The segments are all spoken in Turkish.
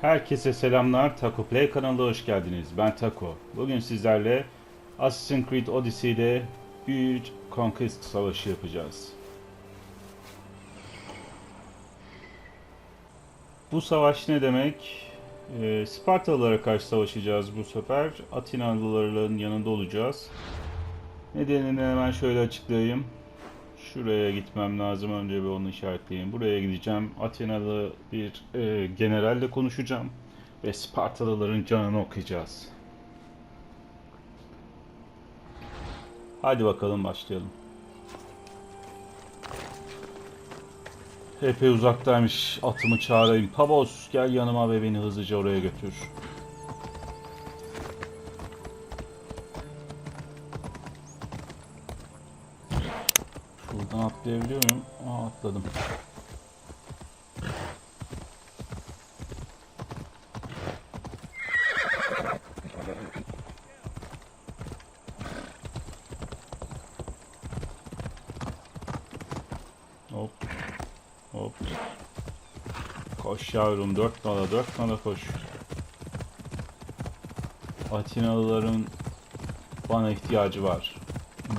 Herkese selamlar. Taco Play kanalına hoş geldiniz. Ben Taco. Bugün sizlerle Assassin's Creed Odyssey'de büyük Conquest savaşı yapacağız. Bu savaş ne demek? Ee, Spartalılara karşı savaşacağız bu sefer. Atinalıların yanında olacağız. Nedenini hemen şöyle açıklayayım. Şuraya gitmem lazım. Önce bir onu işaretleyeyim. Buraya gideceğim. Atenalı bir e, generalle konuşacağım. Ve Spartalıların canını okuyacağız. Hadi bakalım başlayalım. Epey uzaktaymış. Atımı çağırayım. Pavos gel yanıma ve beni hızlıca oraya götür. Şuradan atlayabiliyor muyum? Aa atladım. Hop. Hop. Koş yavrum dört nala dört nala koş. Atinalıların bana ihtiyacı var.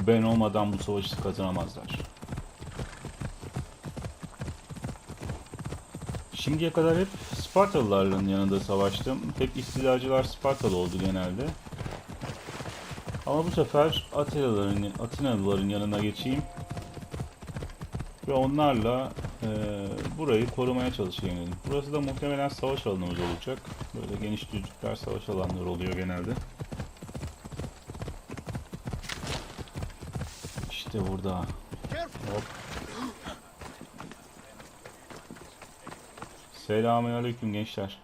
Ben olmadan bu savaşı kazanamazlar. Şimdiye kadar hep Spartalıların yanında savaştım. Hep istilacılar Spartalı oldu genelde. Ama bu sefer Atinalıların, Atinalıların yanına geçeyim. Ve onlarla e, burayı korumaya çalışayım dedim. Burası da muhtemelen savaş alanımız olacak. Böyle geniş düzlükler savaş alanları oluyor genelde. İşte burada. Hop. Selamünaleyküm gençler.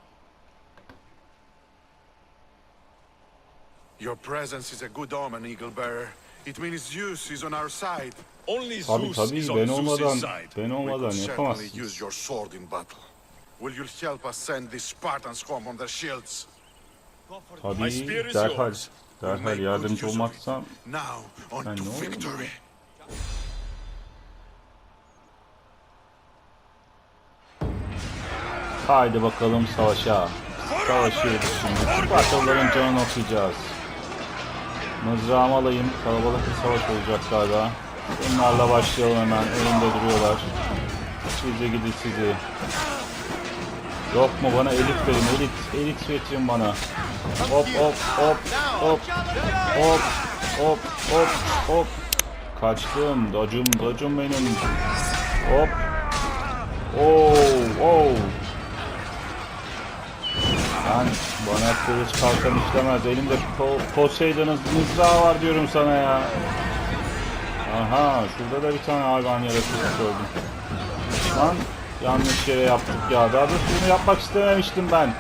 Your presence is a good omen, Eagle Bearer. It means Zeus is on our side. Only Zeus tabii is on ben Zeus's olmadan side. ben We olmadan could certainly yapamazsınız. use your sword in battle. Will you help us send these Spartans home on their shields? My Tabii spear is derhal yours. derhal yardımcı olmazsam Now, on Ben to ne oldu? Haydi bakalım savaşa. Savaşıyoruz şimdi. Spartalıların canını okuyacağız. Mızrağımı alayım. Kalabalık bir savaş olacak galiba. Bunlarla başlayalım hemen. Önümde duruyorlar. Sizi gidi sizi. Yok mu bana elit verin elit. Elit getirin bana. Hop hop hop hop hop hop hop hop. Kaçtım. Dacım dacım benim. Hop. Oo, oo. Lan bana kılıç kalkan işlemez. Elimde Po- Poseidon'un mızrağı var diyorum sana ya. Aha şurada da bir tane hayvan yaratıcı gördüm. Lan yanlış yere yaptık ya. Daha doğrusu bunu yapmak istememiştim ben.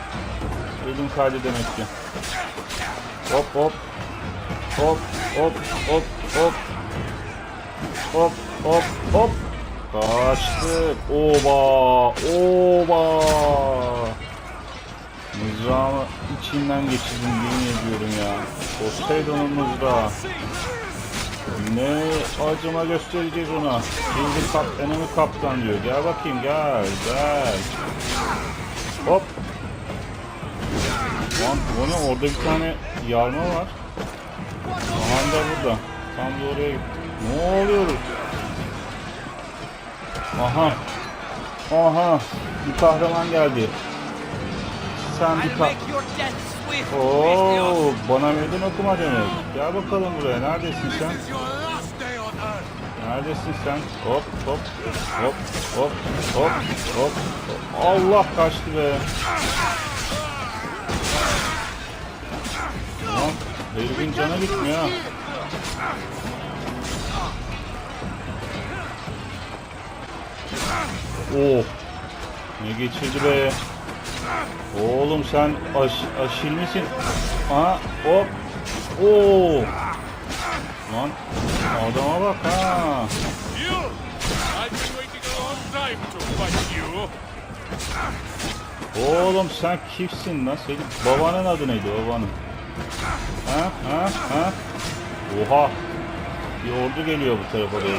Elim kaydı demek ki. Hop hop. Hop hop hop hop. Hop hop hop. Kaçtık. Oba. Oba. Mızrağımı içinden geçirdim yemin ediyorum ya. Poseidon'un mızrağı. Ne acıma göstereceğiz ona. Şimdi kap, enemi kaptan diyor. Gel bakayım gel gel. Hop. Lan ne orada bir tane yarma var. Aman da burada. Tam da oraya gittik. Ne oluyoruz? Aha. Aha. Bir kahraman geldi. Sen bir I'll ka- make your death swift, Oo, bana meydan okuma demek. Gel bakalım buraya. Neredesin sen? Neredesin sen? Hop hop hop hop hop hop. Allah kaçtı be. Lan herifin canı gitmiyor. ha. Oh. Ne geçirdi be. Oğlum sen aş, aşil misin? Aha hop. Oo. Lan adama bak ha. Oğlum sen kimsin lan? Senin babanın adı neydi babanın? Ha ha ha? Oha. Bir ordu geliyor bu tarafa doğru.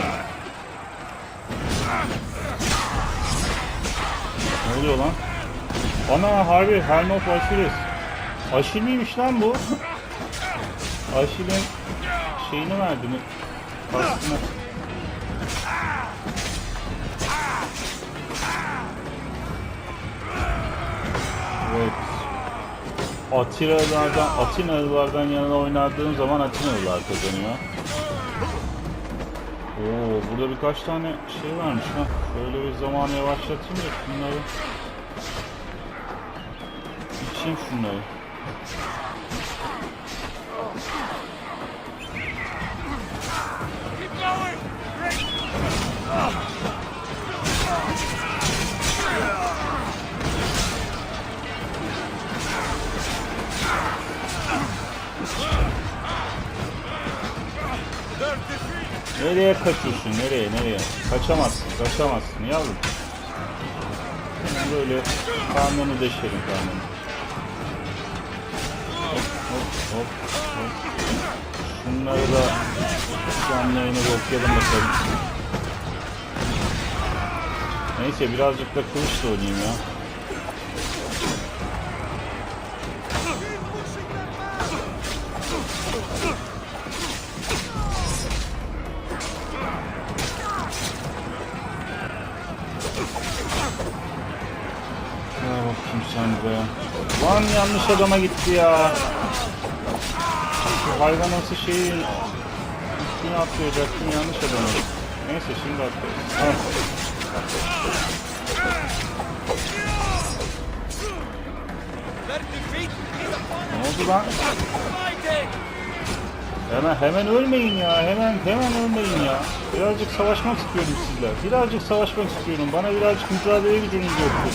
Ne oluyor lan? Ana harbi Helm of Achilles. Aşil miymiş lan bu? Aşil'in şeyini verdi mi? Kaskını. Evet. Atinalılardan, Atinalılardan yanına oynadığın zaman Atinalılar kazanıyor. Oo, burada birkaç tane şey varmış ha. Şöyle bir zamanı yavaşlatayım da şunları. İçeyim şunları. Nereye kaçıyorsun? Nereye? Nereye? Kaçamazsın. Kaçamazsın yavrum. Böyle karnını deşelim karnını. Hop hop. Şunları da canlı yayını okuyalım bakalım. Neyse birazcık da kılıçla oynayayım ya. Ha bakayım sen be. Lan yanlış adama gitti ya. Şu hayvan nasıl şeyin üstüne atlayacaktım yanlış adama. Neyse şimdi upon Ne oldu lan? Hemen hemen ölmeyin ya. Hemen hemen ölmeyin ya. Birazcık savaşmak istiyorum sizler. Birazcık savaşmak istiyorum. Bana birazcık mücadele gücünüz yoktu.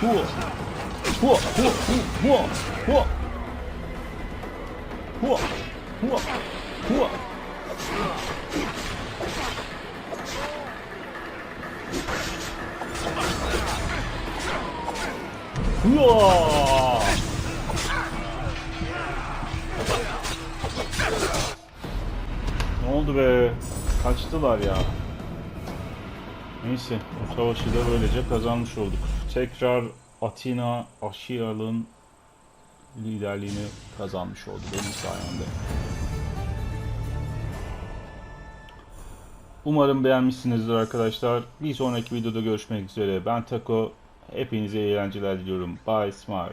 Hu. Hu. Hu. Hu. Hu. Hu. Hu. Hu. Hu. Hua! Ne oldu be? Kaçtılar ya. Neyse, bu savaşı da böylece kazanmış olduk. Tekrar Atina Aşiral'ın liderliğini kazanmış oldu benim sayemde. Umarım beğenmişsinizdir arkadaşlar. Bir sonraki videoda görüşmek üzere. Ben Taco. Hepinize eğlenceler diliyorum. Bye Smart.